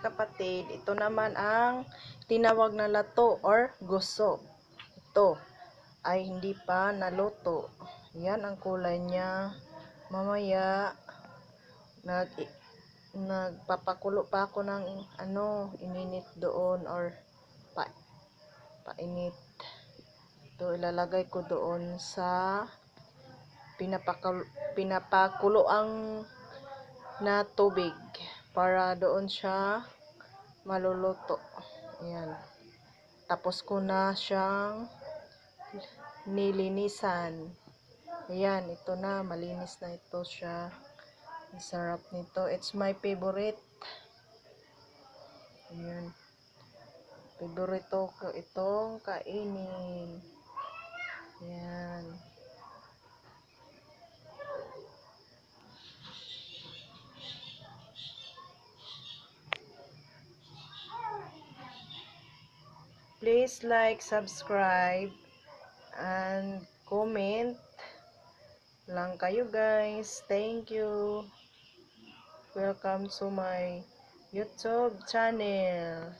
kapatid, ito naman ang tinawag na lato or guso. Ito ay hindi pa naluto. Yan ang kulay niya. Mamaya, nag nagpapakulo pa ako ng ano, ininit doon or pa, painit. Ito ilalagay ko doon sa pinapakul, pinapakulo ang na tubig para doon siya maluluto. Ayan. Tapos ko na siyang nilinisan. Ayan, ito na. Malinis na ito siya. Ang sarap nito. It's my favorite. Ayan. Favorito ko itong kainin. Ayan. Please like, subscribe, and comment lang kayo guys. Thank you. Welcome to my YouTube channel.